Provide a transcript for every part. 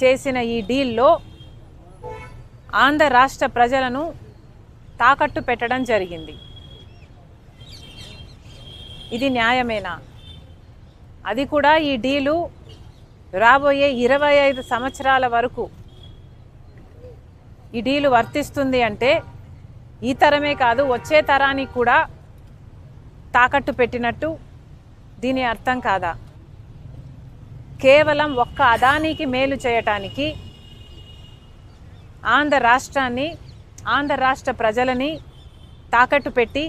చేసిన ఈ డీల్లో ఆంధ్ర రాష్ట్ర ప్రజలను తాకట్టు పెట్టడం జరిగింది. ఇది న్యాయమేనా? అది కూడా ఈ డీలు రాబోయే ఇరవై ఐదు సంవత్సరాల వరకు ఈ డీలు వర్తిస్తుంది అంటే ఈ తరమే కాదు వచ్చే తరానికి కూడా తాకట్టు పెట్టినట్టు దీని అర్థం కాదా? కేవలం ఒక్క అదానికి మేలు చేయటానికి ఆంధ్ర రాష్ట్రాన్ని ఆంధ్ర రాష్ట్ర ప్రజలని తాకట్టు పెట్టి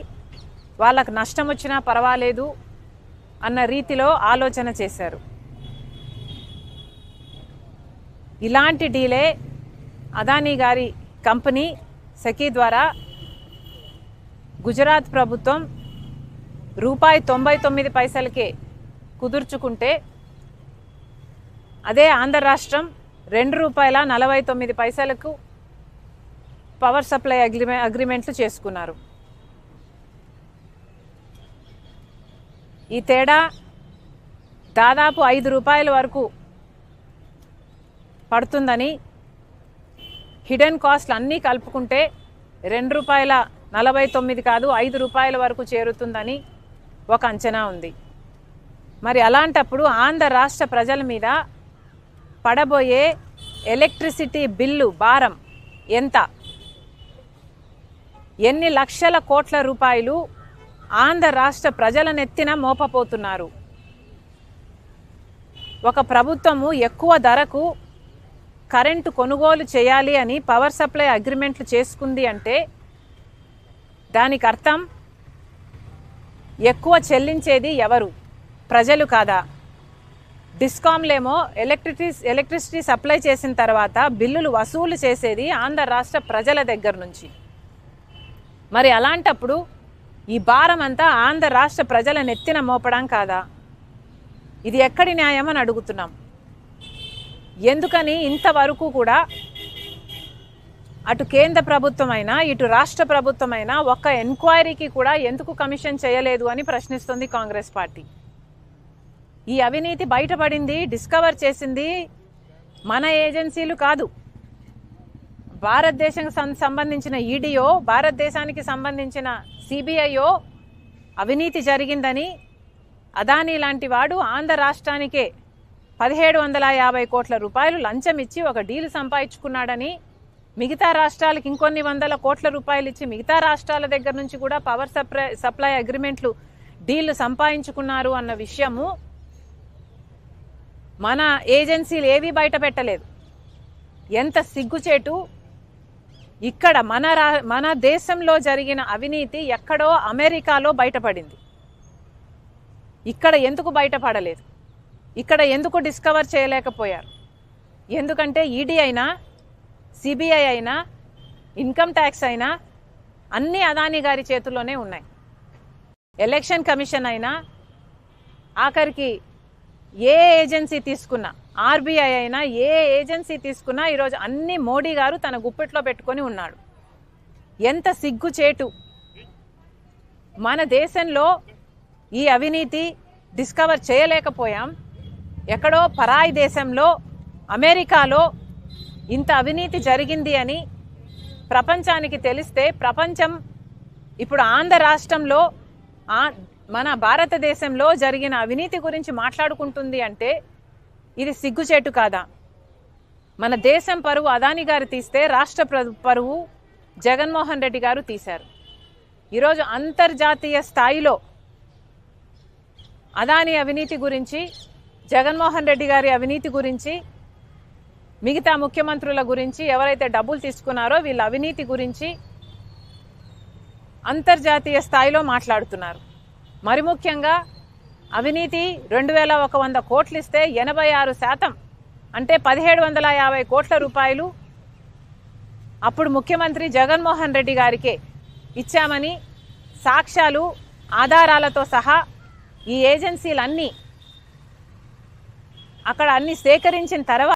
వాళ్ళకు నష్టం వచ్చినా పర్వాలేదు అన్న రీతిలో ఆలోచన చేశారు. ఇలాంటి డీలే అదానీ గారి కంపెనీ సఖీ ద్వారా గుజరాత్ ప్రభుత్వం రూపాయి తొంభై తొమ్మిది పైసలకే కుదుర్చుకుంటే అదే ఆంధ్ర రాష్ట్రం రెండు రూపాయల నలభై తొమ్మిది పైసలకు పవర్ సప్లై అగ్రిమె అగ్రిమెంట్లు చేసుకున్నారు. ఈ తేడా దాదాపు ఐదు రూపాయల వరకు పడుతుందని హిడెన్ కాస్ట్లు అన్నీ కలుపుకుంటే రెండు రూపాయల నలభై తొమ్మిది కాదు ఐదు రూపాయల వరకు చేరుతుందని ఒక అంచనా ఉంది. మరి అలాంటప్పుడు ఆంధ్ర రాష్ట్ర ప్రజల మీద పడబోయే ఎలక్ట్రిసిటీ బిల్లు భారం ఎంత? ఎన్ని లక్షల కోట్ల రూపాయలు ఆంధ్ర రాష్ట్ర ప్రజల నెత్తిన మోపపోతున్నారు? ఒక ప్రభుత్వము ఎక్కువ ధరకు కరెంటు కొనుగోలు చేయాలి అని పవర్ సప్లై అగ్రిమెంట్లు చేసుకుంది అంటే దానికి అర్థం ఎక్కువ చెల్లించేది ఎవరు? ప్రజలు కాదా? డిస్కామ్లేమో ఎలక్ట్రిసిటీ ఎలక్ట్రిసిటీ సప్లై చేసిన తర్వాత బిల్లులు వసూలు చేసేది ఆంధ్ర రాష్ట్ర ప్రజల దగ్గర నుంచి. మరి అలాంటప్పుడు ఈ భారం అంతా ఆంధ్ర రాష్ట్ర ప్రజల నెత్తిన మోపడం కాదా? ఇది ఎక్కడి న్యాయం అని అడుగుతున్నాం. ఎందుకని ఇంతవరకు కూడా అటు కేంద్ర ప్రభుత్వమైనా ఇటు రాష్ట్ర ప్రభుత్వమైనా ఒక్క ఎంక్వైరీకి కూడా ఎందుకు కమిషన్ చేయలేదు అని ప్రశ్నిస్తుంది కాంగ్రెస్ పార్టీ. ఈ అవినీతి బయటపడింది డిస్కవర్ చేసింది మన ఏజెన్సీలు కాదు. భారతదేశం సం- సంబంధించిన ఈడీఓ భారతదేశానికి సంబంధించిన సిబిఐఓ అవినీతి జరిగిందని అదానీ లాంటి వాడు ఆంధ్ర రాష్ట్రానికే పదిహేడు వందల యాభై కోట్ల రూపాయలు లంచం ఇచ్చి ఒక డీల్ సంపాదించుకున్నాడని మిగతా రాష్ట్రాలకు ఇంకొన్ని వందల కోట్ల రూపాయలు ఇచ్చి మిగతా రాష్ట్రాల దగ్గర నుంచి కూడా పవర్ సప్లై సప్లై అగ్రిమెంట్లు డీళ్ళు సంపాదించుకున్నారు అన్న విషయము మన ఏజెన్సీలు ఏవీ బయట పెట్టలేదు. ఎంత సిగ్గుచేటు ఇక్కడ మన రా మన దేశంలో జరిగిన అవినీతి ఎక్కడో అమెరికాలో బయటపడింది. ఇక్కడ ఎందుకు బయటపడలేదు? ఇక్కడ ఎందుకు డిస్కవర్ చేయలేకపోయారు? ఎందుకంటే ఈడీ అయినా సిబిఐ అయినా ఇన్కమ్ ట్యాక్స్ అయినా అన్నీ అదానీ గారి చేతుల్లోనే ఉన్నాయి. ఎలక్షన్ కమిషన్ అయినా ఆఖరికి ఏ ఏజెన్సీ తీసుకున్నా ఆర్బీఐ అయినా ఏ ఏజెన్సీ తీసుకున్నా ఈరోజు అన్ని మోడీ గారు తన గుప్పెట్లో పెట్టుకొని ఉన్నాడు. ఎంత సిగ్గుచేటు మన దేశంలో ఈ అవినీతి డిస్కవర్ చేయలేకపోయాం. ఎక్కడో పరాయి దేశంలో అమెరికాలో ఇంత అవినీతి జరిగింది అని ప్రపంచానికి తెలిస్తే ప్రపంచం ఇప్పుడు ఆంధ్ర రాష్ట్రంలో మన భారతదేశంలో జరిగిన అవినీతి గురించి మాట్లాడుకుంటుంది అంటే ఇది సిగ్గుచేటు కాదా? మన దేశం పరువు అదాని గారు తీస్తే రాష్ట్ర పరువు జగన్మోహన్ రెడ్డి గారు తీశారు. ఈరోజు అంతర్జాతీయ స్థాయిలో అదాని అవినీతి గురించి జగన్మోహన్ రెడ్డి గారి అవినీతి గురించి మిగతా ముఖ్యమంత్రుల గురించి ఎవరైతే డబ్బులు తీసుకున్నారో వీళ్ళ అవినీతి గురించి అంతర్జాతీయ స్థాయిలో మాట్లాడుతున్నారు. మరి ముఖ్యంగా అవినీతి రెండు వేల ఒక వంద కోట్లు ఇస్తే ఎనభై ఆరు శాతం అంటే పదిహేడు వందల యాభై కోట్ల రూపాయలు అప్పుడు ముఖ్యమంత్రి జగన్మోహన్ రెడ్డి గారికే ఇచ్చామని సాక్ష్యాలు ఆధారాలతో సహా ఈ ఏజెన్సీలన్నీ అక్కడ అన్ని సేకరించిన తర్వాత